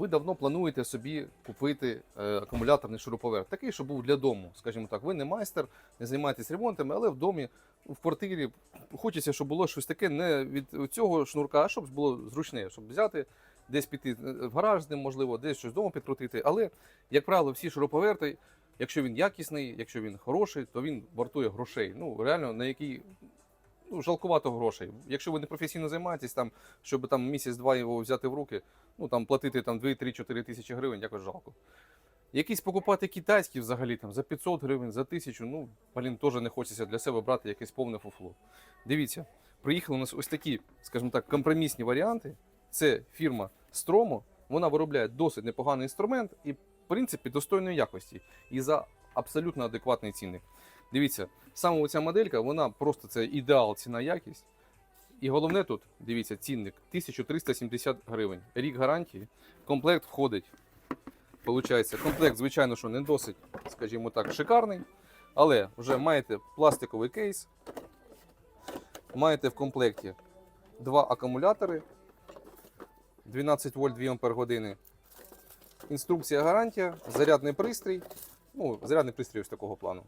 ви давно плануєте собі купити е, акумуляторний шуруповерт, такий, щоб був для дому, скажімо так. Ви не майстер, не займаєтесь ремонтами, але в домі, в квартирі хочеться, щоб було щось таке не від цього шнурка, а щоб було зручне, щоб взяти, десь піти е, в гараж ним, можливо, десь щось вдома підкрутити. Але, як правило, всі шуруповерти, якщо він якісний, якщо він хороший, то він вартує грошей. Ну, реально, на який. Ну, жалкувато грошей. Якщо ви не професійно займаєтесь, там, щоб там місяць-два його взяти в руки, ну там платити там 2-3-4 тисячі гривень, якось жалко. Якісь покупати китайські взагалі там за 500 гривень, за 1000, ну, блін, теж не хочеться для себе брати якесь повне фуфло. Дивіться, приїхали у нас ось такі, скажімо так, компромісні варіанти. Це фірма Stromo, вона виробляє досить непоганий інструмент і, в принципі, достойної якості. І за абсолютно адекватний цінник. Дивіться, саме ця моделька, вона просто це ідеал ціна якість. І головне тут, дивіться, цінник 1370 гривень. Рік гарантії. Комплект входить. Получається, комплект, звичайно, що не досить, скажімо так, шикарний. Але вже маєте пластиковий кейс. Маєте в комплекті два акумулятори 12 вольт 2 ампер години. Інструкція гарантія, зарядний пристрій. Ну, зарядний пристрій ось такого плану.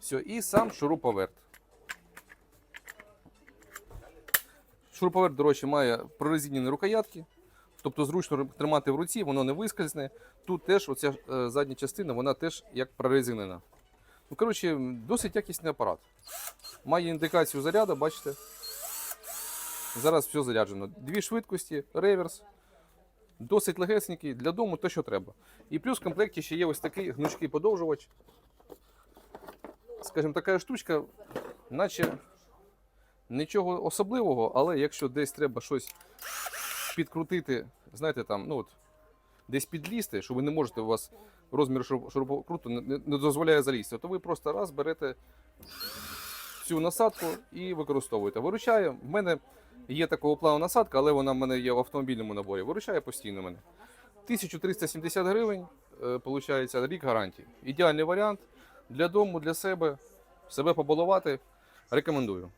Все, і сам шуруповерт. Шуруповерт, до речі, має прорезинені рукоятки. Тобто зручно тримати в руці, воно не вискользне. Тут теж оця е, задня частина, вона теж як прорезинена. Ну, коротше, досить якісний апарат. Має індикацію заряду, бачите. Зараз все заряджено. Дві швидкості, реверс. Досить легесенький, для дому те, що треба. І плюс в комплекті ще є ось такий гнучкий подовжувач. Скажімо, така штучка, наче нічого особливого, але якщо десь треба щось підкрутити, знаєте, там, ну от, десь підлізти, що ви не можете, у вас розмір шуруп- шурупокруту не, не- дозволяє залізти, то ви просто раз берете цю насадку і використовуєте. Виручає. В мене є такого плану насадка, але вона в мене є в автомобільному наборі. Виручає постійно мене. 1370 гривень, е, получається, рік гарантії. Ідеальний варіант для дому, для себе, себе побалувати. Рекомендую.